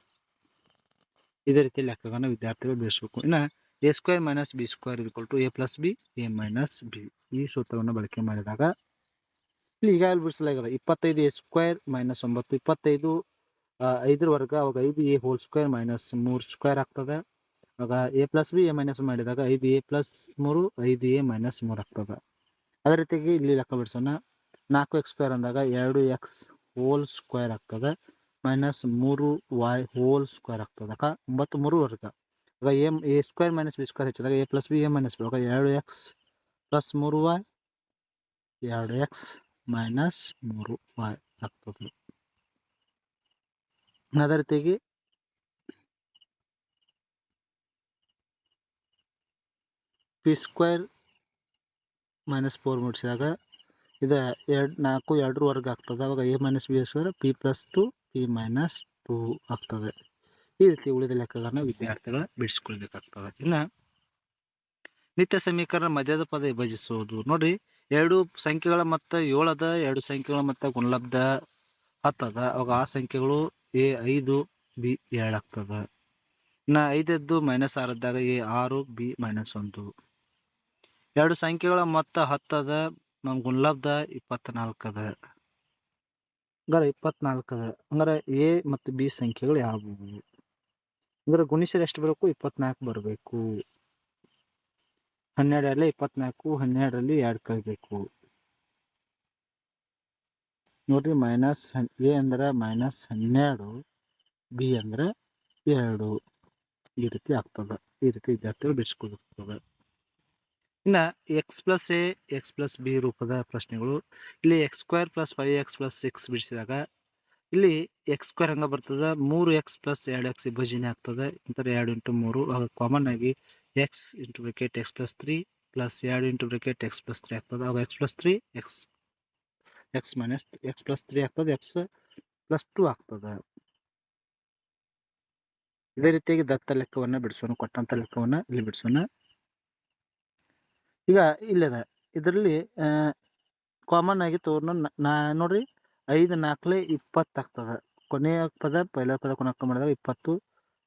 ಇದೇ ರೀತಿ ಲೆಕ್ಕಗಳನ್ನ ವಿದ್ಯಾರ್ಥಿಗಳು ಬಿಡಿಸಬೇಕು ಇನ್ನ A square minus B square equal to A plus B A minus B ಈ ಸೂತ್ರವನ್ನು ಬಳಕೆ ಮಾಡಿದಾಗ ಇಲ್ಲಿ ಈಗಾಗಲೇ ಬಿಡಿಸಲಾಗಿದೆ ಇಪ್ಪತ್ತೈದು ಎ ಸ್ಕ್ವೇರ್ ಮೈನಸ್ ಒಂಬತ್ತು ಇಪ್ಪತ್ತೈದು ಆ, ಐದರ ವರ್ಗ ಅವಾಗ ಐದು ಎ ಹೋಲ್ ಸ್ಕ್ವೇರ್ ಮೈನಸ್ ಮೂರು ಸ್ಕ್ವೇರ್ ಆಗ್ತದೆ. ಆಗ a plus b a minus ಮಾಡಿದಾಗ ಐದು ಎ ಪ್ಲಸ್ ಮೂರು, ಐದು ಎ ಮೈನಸ್ ಮೂರು ಆಗ್ತದೆ. ಅದೇ ರೀತಿಯಾಗಿ ಇಲ್ಲಿ ಲೆಕ್ಕ ಬಿಡಿಸೋಣ. ನಾಲ್ಕು ಎಕ್ಸ್ ಸ್ಕ್ವೇರ್ ಅಂದಾಗ ಎರಡು ಎಕ್ಸ್ ಹೋಲ್ ಸ್ಕ್ವೇರ್ ಆಗ್ತದೆ. ಮೈನಸ್ ಮೂರು ವೈ ಹೋಲ್ ಸ್ಕ್ವೇರ್ ಆಗ್ತದೆ. ಅಕ್ಕ, ಒಂಬತ್ತು ಮೂರು ವರ್ಗ. ಆಗ a a square minus b square ಹೆಚ್ಚಿದಾಗ a plus b a minus b ಆಗ ಎರಡು ಎಕ್ಸ್ ಪ್ಲಸ್ ಮೂರು ವೈ ಎರಡು ಎಕ್ಸ್ ಮೈನಸ್ ಮೂರು ವೈ ಆಗ್ತದೆ. ಅದೇ ರೀತಿಯಾಗಿ ಪಿ ಸ್ಕ್ವೇರ್ ಮೈನಸ್ ಫೋರ್ ಮುಟ್ಸಿದಾಗ ಇದು ಎರಡು, ನಾಲ್ಕು, ಎರಡರ ವರ್ಗ ಆಗ್ತದೆ. ಅವಾಗ a minus b square p plus two p minus two ಆಗ್ತದೆ. ಈ ರೀತಿ ಉಳಿದ ಲೆಕ್ಕಗಳನ್ನು ವಿದ್ಯಾರ್ಥಿಗಳ ಬಿಡಿಸ್ಕೊಳ್ಬೇಕಾಗ್ತದೆ. ಇನ್ನು ನಿತ್ಯ ಸಮೀಕರಣ ಮಧ್ಯದ ಪದ ವಿಭಜಿಸುವುದು. ನೋಡಿ, ಎರಡು ಸಂಖ್ಯೆಗಳ ಮತ್ತ ಏಳದ, ಎರಡು ಸಂಖ್ಯೆಗಳ ಮತ್ತು ಗುಣಲಬ್ಧ ಹತ್ತದ. ಅವಾಗ ಆ ಸಂಖ್ಯೆಗಳು ಎ ಐದು ಬಿ ಏಳು ಇನ್ನು ಇನ್ನ ಐದದ್ದು ಮೈನಸ್ ಆರದ್ದಾಗ ಎ ಆರು ಬಿ ಮೈನಸ್ ಒಂದು. ಎರಡು ಸಂಖ್ಯೆಗಳ ಮೊತ್ತ ಹತ್ತದ ನಮ್ ಗುಣಲಬ್ಧ ಇಪ್ಪತ್ನಾಲ್ಕದ ಹಂಗಾರೆ ಇಪ್ಪತ್ನಾಲ್ಕದ ಅಂದ್ರೆ ಎ ಮತ್ತು ಬಿ ಸಂಖ್ಯೆಗಳು ಯಾವುವು? ಅಂದ್ರೆ ಗುಣಿಸಿದ ಎಷ್ಟು ಬರಬೇಕು? ಇಪ್ಪತ್ನಾಲ್ಕು ಬರಬೇಕು. ಹನ್ನೆರಡರಲ್ಲಿ ಇಪ್ಪತ್ನಾಲ್ಕು ಹನ್ನೆರಡರಲ್ಲಿ ಎರಡು ಕಳಿಬೇಕು. ನೋಡ್ರಿ ಮೈನಸ್ ಎ ಅಂದ್ರೆ ಮೈನಸ್ ಹನ್ನೆರಡು ಬಿ ಅಂದ್ರೆ ಎರಡು. ಈ ರೀತಿ ಆಗ್ತದ. ಈ ರೀತಿ ವಿದ್ಯಾರ್ಥಿಗಳು ಬಿಡಿಸ್ಕೊಳ್ತದೆ. ಇನ್ನ x plus a x plus b ರೂಪದ ಪ್ರಶ್ನೆಗಳು. ಇಲ್ಲಿ x square plus five x plus six ಬಿಡಿಸಿದಾಗ, ಇಲ್ಲಿ ಎಕ್ಸ್ ಸ್ಕ್ವೇರ್ ಹಂಗ ಬರ್ತದ? ಮೂರು ಎಕ್ಸ್ ಪ್ಲಸ್ ಎರಡು ಎಕ್ಸ್ ವಿಭಜನೆ ಆಗ್ತದೆ. ಇಂತರ ಎರಡು ಇಂಟು ಮೂರು. ಕಾಮನ್ ಆಗಿ x into bracket x plus three plus ಎರಡು into bracket x plus three ಆಗ್ತದೆ. ಅವಾಗ x plus three x x minus x plus three ಆಗ್ತದೆ. ಎಕ್ಸ್ ಪ್ಲಸ್ ಟು ಆಗ್ತದೆ. ಇದೇ ರೀತಿಯಾಗಿ ದತ್ತ ಲೆಕ್ಕವನ್ನು ಬಿಡಿಸೋಣ, ಕೊಟ್ಟಂತ ಲೆಕ್ಕವನ್ನು ಇಲ್ಲಿ ಬಿಡಿಸೋಣ. ಈಗ ಇಲ್ಲದ, ಇದರಲ್ಲಿ ಕಾಮನ್ ಆಗಿ ತೋರ್ನ ನಾ ನೋಡ್ರಿ, ಐದು ನಾಲ್ಕಲೆ ಇಪ್ಪತ್ತು ಆಗ್ತದ. ಕೊನೆಯ ಪದ, ಪೈಲ ಪದ ಕೊನಕ ಮಾಡಿದಾಗ ಇಪ್ಪತ್ತು,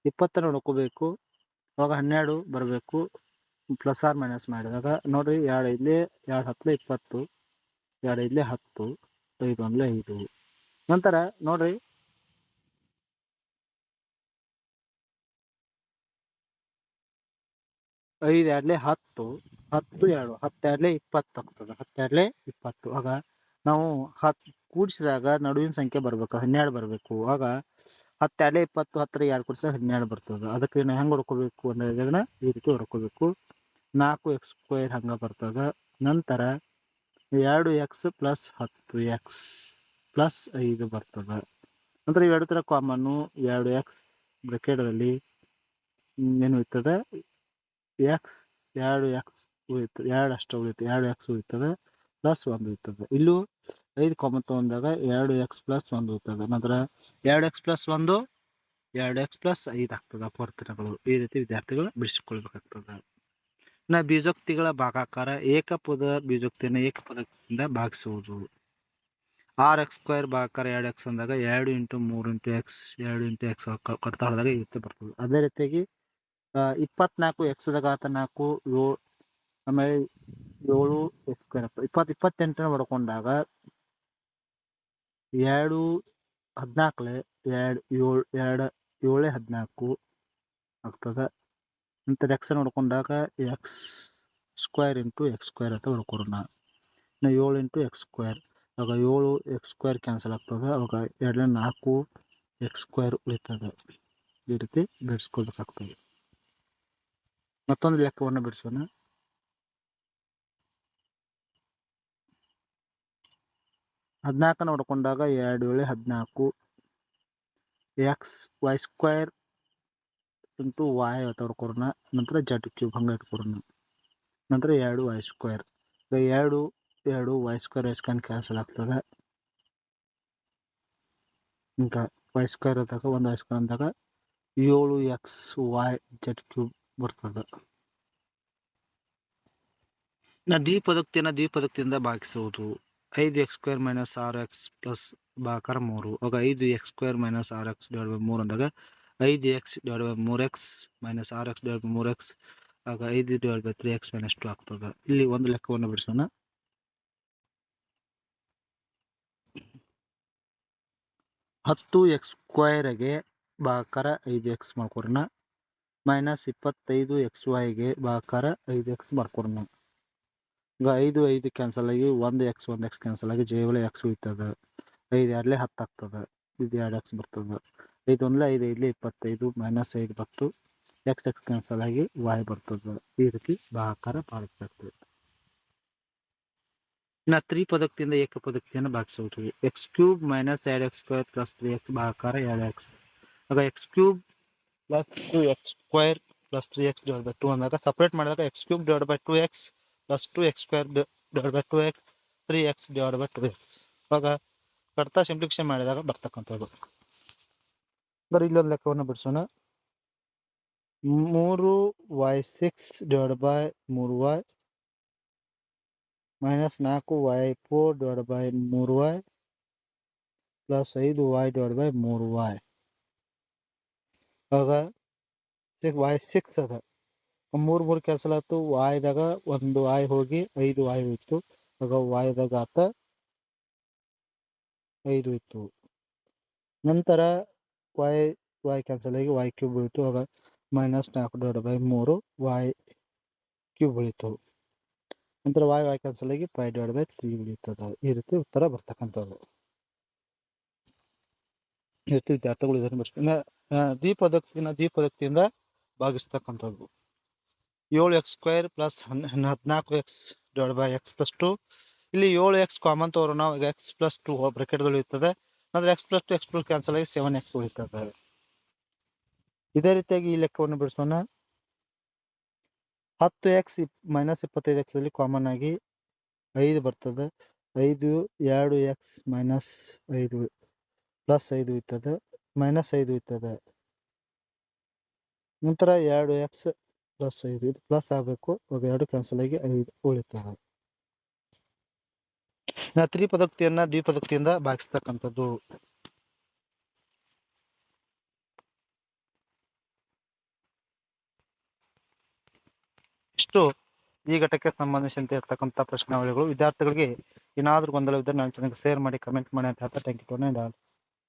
ಇಪ್ಪತ್ತನ್ನು ನೋಡ್ಕೋಬೇಕು ಅವಾಗ ಹನ್ನೆರಡು ಬರಬೇಕು, ಪ್ಲಸ್ ಆರ್ ಮೈನಸ್ ಮಾಡಿದಾಗ, ನೋಡ್ರಿ, ಎರಡು ಐದ್ಲೆ, ಎರಡು ಹತ್ತಲೆ ಇಪ್ಪತ್ತು, ಎರಡು ಐದ್ಲೆ ಹತ್ತು, ಐದು ಒಂದ್ಲೆ ಐದು. ನಂತರ, ನೋಡ್ರಿ ಐದು ಎರಡ್ಲೆ ಹತ್ತು ಹತ್ತು ಎರಡು ಹತ್ತೆರಡ್ಲೆ ಇಪ್ಪತ್ತು ಆಗ್ತದೆ ಹತ್ತೆರಡ್ಲೆ ಇಪ್ಪತ್ತು. ಆಗ ನಾವು ಹತ್ ಕೂಡಿಸಿದಾಗ ನಡುವಿನ ಸಂಖ್ಯೆ ಬರ್ಬೇಕು, ಹನ್ನೆರಡು ಬರಬೇಕು. ಆಗ ಹತ್ತೆರಡ್ಲೆ ಇಪ್ಪತ್ತು, ಹತ್ತರ ಎರಡು ಕೂಡಿಸಿದಾಗ ಹನ್ನೆರಡು ಬರ್ತದೆ. ಅದಕ್ಕೆ ನಾವು ಹೆಂಗ್ ಹೊಡ್ಕೋಬೇಕು ಅಂದ್ರೆ ಈ ರೀತಿ ಹೊಡ್ಕೋಬೇಕು. ನಾಲ್ಕು ಎಕ್ಸ್ ಸ್ಕ್ವೇರ್ ಹಂಗ ಬರ್ತದ. ನಂತರ ಎರಡು ಎಕ್ಸ್ ಪ್ಲಸ್ ಹತ್ತು ಎಕ್ಸ್ ಪ್ಲಸ್ ಐದು ಬರ್ತದ. ನಂತರ ಇವೆರಡು ತರ ಕಾಮನ್ನು ಎರಡು ಎಕ್ಸ್ ಬ್ರಕೆಟಲ್ಲಿ ಏನು ಇರ್ತದೆ? ಎಕ್ಸ್ ಎರಡು ಎಕ್ಸ್ ಉಳಿತು ಎರಡು ಅಷ್ಟು ಉಳಿತು ಎರಡು ಎಕ್ಸ್ ಉಳಿತದೆ ಪ್ಲಸ್ ಒಂದು ಇರ್ತದೆ ಇಲ್ಲೂ ಐದು ಕಾಮನ್ ತಗೊಂಡಾಗ ಎರಡು ಎಕ್ಸ್ ಪ್ಲಸ್ ಒಂದು ಇರ್ತದೆ ನಂತರ ಎರಡು ಎಕ್ಸ್ ಪ್ಲಸ್ ಒಂದು, ಎರಡು ಎಕ್ಸ್ ಪ್ಲಸ್ ಐದು ಆಗ್ತದೆ ಅಪವರ್ತನಗಳು ಈ ರೀತಿ ವಿದ್ಯಾರ್ಥಿಗಳು ಬಿಡಿಸಿಕೊಳ್ಬೇಕಾಗ್ತದೆ. ಇನ್ನ ಬೀಜೋಕ್ತಿಗಳ ಭಾಗಾಕಾರ ಏಕಪದ ಬೀಜೋಕ್ತಿಯನ್ನು ಏಕಪದದಿಂದ ಭಾಗಿಸುವುದು. ಆರ್ ಎಕ್ಸ್ ಸ್ಕ್ವೇರ್ ಭಾಗಾಕಾರ ಎರಡು ಎಕ್ಸ್ ಅಂದಾಗ ಎರಡು ಇಂಟು ಮೂರು ಇಂಟು ಎಕ್ಸ್ ಎರಡು ಇಂಟು ಎಕ್ಸ್ ಕೊಡ್ತಾ ಹೋದಾಗ ಈ ರೀತಿ ಬರ್ತದೆ. ಅದೇ ರೀತಿಯಾಗಿ ಇಪ್ಪತ್ನಾಲ್ಕು ಎಕ್ಸ್ ಘಾತ ನಾಲ್ಕು ಏಳು ಆಮೇಲೆ ಏಳು ಎಕ್ಸ್ ಇಪ್ಪತ್ತು. ಇಪ್ಪತ್ತೆಂಟನ ಹೊಡ್ಕೊಂಡಾಗ ಎರಡು ಹದಿನಾಲ್ಕಲೆ ಎರಡು ಏಳು, ಎರಡು ಏಳೇ ಹದಿನಾಲ್ಕು ಆಗ್ತದೆ. ನಂತರ X ನೋಡ್ಕೊಂಡಾಗ x square into x square ಅಂತ ಹೊಡ್ಕೊಡೋಣ ಇನ್ನು ಏಳು ಇಂಟು ಎಕ್ಸ್ ಸ್ಕ್ವೇರ್ ಆಗ ಏಳು ಎಕ್ಸ್ ಸ್ಕ್ವೇರ್ ಕ್ಯಾನ್ಸಲ್ ಆಗ್ತದೆ. ಅವಾಗ ಎರಡನೇ ನಾಲ್ಕು ಎಕ್ಸ್ ಸ್ಕ್ವೇರ್ ಉಳಿತದೆ. ಈ ರೀತಿ ಬಿಡಿಸ್ಕೊಳ್ಬೇಕಾಗ್ತದೆ. ಮತ್ತೊಂದು ಲೆಕ್ಕವನ್ನು ಬಿಡಿಸೋಣ. ಹದಿನಾಲ್ಕನ ಹೊಡ್ಕೊಂಡಾಗ ಎರಡು ಏಳು ಹದಿನಾಲ್ಕು. X y square into y ಅಂತ ನಂತರ ಜಡ್ ಕ್ಯೂಬ್ ಹಂಗೆ ಇಟ್ಕೊಡೋಣ. ನಂತರ ಎರಡು ವೈ ಸ್ಕ್ವೇರ್ ಎರಡು ಎರಡು ವೈ ಸ್ಕ್ವೇರ್ ಸ್ಕ್ವೇರ್ ಕ್ಯಾನ್ಸಲ್ ಆಗ್ತದೆ. ಈಗ ವೈ ಸ್ಕ್ವೇರ್ ಅಂದಾಗ ಒಂದು ವೈ ಸ್ಕ್ವೇರ್ ಅಂದಾಗ ಏಳು ಎಕ್ಸ್ ವಾಯ್ ಜಡ್ ಕ್ಯೂಬ್ ಬರ್ತದೆ. ನಾ ದ್ವಿಪದಕ್ತಿಯನ್ನು ದ್ವಿಪದಕ್ತಿಯಿಂದ ಭಾಗಿಸುವುದು. ಐದು ಎಕ್ಸ್ ಸ್ಕ್ವೇರ್ ಮೈನಸ್ ಆರ್ ಎಕ್ಸ್ ಪ್ಲಸ್ ಭಾಕಾರ ಮೂರು. ಆಗ ಐದು ಎಕ್ಸ್ ಸ್ಕ್ವೇರ್ ಮೈನಸ್ ಆರ್ ಎಕ್ಸ್ ಡಿವೈಡ್ ಬೈ ಮೂರು ಅಂದಾಗ ಐದು ಎಕ್ಸ್ ಡಿವೈಡ್ ಬೈ ಮೂರು ಎಕ್ಸ್ ಮೈನಸ್ ಆರ್ ಎಕ್ಸ್ ಡಿವೈಡ್ ಬೈ ಮೂರು ಎಕ್ಸ್ ಆಗ ಐದು divide by three x minus two ಆಗ್ತದೆ. ಇಲ್ಲಿ ಒಂದು ಲೆಕ್ಕವನ್ನು ಬಿಡಿಸೋಣ. ಹತ್ತು ಎಕ್ಸ್ ಸ್ಕ್ವೇರ್ಗೆ ಭಾಕಾರ ಐದು ಎಕ್ಸ್ ಮಾಡ್ಕೊಡೋಣ. ಮೈನಸ್ ಇಪ್ಪತ್ತೈದು ಎಕ್ಸ್ ವೈಗೆ ಭಾಕಾರ ಐದು ಎಕ್ಸ್ ಬರ್ಕೊಡೋಣ ಈಗ ಐದು ಐದು ಕ್ಯಾನ್ಸಲ್ ಆಗಿ ಒಂದು ಎಕ್ಸ್ ಒಂದು ಎಕ್ಸ್ ಕ್ಯಾನ್ಸಲ್ ಆಗಿ ಜೇವಳೆ ಎಕ್ಸ್ ಉಳಿತದೆ ಐದು ಎರಡ್ಲೆ ಹತ್ತು ಆಗ್ತದೆ. ಇದು ಎರಡು ಎಕ್ಸ್ ಬರ್ತದೆ. ಐದು ಒಂದ್ಲೆ ಐದು, ಐದ್ಲೆ ಇಪ್ಪತ್ತೈದು ಮೈನಸ್ ಐದು ಬತ್ತು ಎಕ್ಸ್ ಎಕ್ಸ್ ಕ್ಯಾನ್ಸಲ್ ಆಗಿ ವಾಯ್ ಬರ್ತದೆ. ಈ ರೀತಿ ಭಾಕಾರ ಪಾಲಿಸ್ಬೇಕು ನಾ ತ್ರೀ ಪದಕದಿಂದ ಏಕ ಪದಕ್ತಿಯನ್ನು ಭಾಗಿಸೋದ್ರಿ ಎಕ್ಸ್ ಕ್ಯೂಬ್ ಮೈನಸ್ ಎರಡು x square plus three x ಭಾಕಾರ ಎರಡು ಎಕ್ಸ್ ಆಗ x cube plus two x square plus three x divide by two ಅಂದಾಗ ಸಪ್ರೇಟ್ ಮಾಡಿದಾಗ x cube divide by two x plus two x square divide by two x three x divide by two x ಇವಾಗ ಕಡ್ತಾ ಸಿಂಪ್ಲಿಫಿಕೇಶನ್ ಮಾಡಿದಾಗ ಬರ್ತಕ್ಕಂಥದ್ದು. ಬರೀ ಇಲ್ಲೊಂದು ಲೆಕ್ಕವನ್ನು ಬಿಡಿಸೋಣ. ಮೂರು ವೈ ಸಿಕ್ಸ್ ಡಿವೈಡ್ ಬೈ ಮೂರು ವೈ ಮೈನಸ್ ನಾಲ್ಕು ವೈ ಫೋರ್ ಡಿವೈಡ್ ಬೈ ಮೂರು ವೈ ಪ್ಲಸ್ ಐದು ವೈ ಡಿವೈಡ್ ಬೈ ಮೂರು ವೈ ಆಗ ವಾಯ್ ಸಿಕ್ಸ್ ಅದ. ಮೂರು ಮೂರು ಕ್ಯಾನ್ಸಲ್ ಆಯ್ತು ವಾಯ್ದಾಗ ಒಂದು ವಾಯ್ ಹೋಗಿ ಐದು ವಾಯ್ ಹೋಯ್ತು. ಆಗ ವಾಯ್ದಾಗ ಆತ ಐದು ಇತ್ತು ನಂತರ ವಾಯ್ ವಾಯ್ ಕ್ಯಾನ್ಸಲ್ ಆಗಿ ವಾಯ್ ಕ್ಯೂಬ್ ಉಳಿತು. ಆಗ ಮೈನಸ್ ನಾಲ್ಕು ಡಿವೈಡ್ ಬೈ ಮೂರು ವಾಯ್ ಕ್ಯೂಬ್ ಉಳಿತು. ನಂತರ ವಾಯ್ ವಾಯ್ ಕ್ಯಾನ್ಸಲ್ ಆಗಿ ಫೈವ್ ಡಿವೈಡ್ ಬೈ ತ್ರೀ ಉಳಿತದ. ಈ ರೀತಿ ಉತ್ತರ ಬರ್ತಕ್ಕಂಥದ್ದು. ರೀತಿ ವಿದ್ಯಾರ್ಥಿಗಳು ಇದನ್ನು ಬರ್ಸ್ಕೊಂಡು ದ್ವಿಪದಕ್ತಿನ ಭಾಗಿಸ್ತಕ್ಕಂಥದ್ದು. ಏಳು ಎಕ್ಸ್ ಸ್ಕ್ವೇರ್ ಪ್ಲಸ್ ಹದಿನಾಲ್ಕು x divide by x plus two. ಇಲ್ಲಿ ಏಳು ಎಕ್ಸ್ ಕಾಮನ್ ತೋರು, ನಾವು ಎಕ್ಸ್ ಪ್ಲಸ್ ಟು ಬ್ರಾಕೆಟ್ ಇರ್ತದೆ. ಅಂದ್ರೆ x plus two, x plus cancel ಆಗಿ ಸೆವೆನ್ ಎಕ್ಸ್ ಉಳಿತದೆ. ಇದೇ ರೀತಿಯಾಗಿ ಈ ಲೆಕ್ಕವನ್ನು ಬಿಡಿಸೋಣ. ಹತ್ತು ಎಕ್ಸ್ ಮೈನಸ್ ಇಪ್ಪತ್ತೈದು ಎಕ್ಸ್ ಅಲ್ಲಿ ಕಾಮನ್ ಆಗಿ ಐದು ಬರ್ತದೆ. ಐದು, ಎರಡು ಎಕ್ಸ್ ಮೈನಸ್ ಐದು. ಪ್ಲಸ್ ಐದು ಇರ್ತದೆ ಮೈನಸ್ ಐದು ಇರ್ತದೆ. ನಂತರ ಎರಡು ಎಕ್ಸ್ ಪ್ಲಸ್ ಐದು, ಇದು ಪ್ಲಸ್ ಆಗಬೇಕು. ಇವಾಗ ಎರಡು ಕ್ಯಾನ್ಸಲ್ ಆಗಿ ಐದು ಉಳಿತದೆ. ತ್ರಿ ದ್ವಿಪದಕ್ತಿಯಿಂದ ಭಾಗಿಸ್ತಕ್ಕಂಥದ್ದು. ಇಷ್ಟು ಈ ಘಟಕ್ಕೆ ಸಂಬಂಧಿಸಿದಂತೆ ಇರ್ತಕ್ಕಂಥ ಪ್ರಶ್ನಾವಳಿಗಳು. ವಿದ್ಯಾರ್ಥಿಗಳಿಗೆ ಏನಾದರೂ ಗೊಂದಲವಿದ್ದರೆ ನನ್ನ ಚಾನಲ್ಗೆ ಶೇರ್ ಮಾಡಿ ಕಮೆಂಟ್ ಮಾಡಿ ಅಂತ ಹೇಳ್ತಾ ಥ್ಯಾಂಕ್ ಯು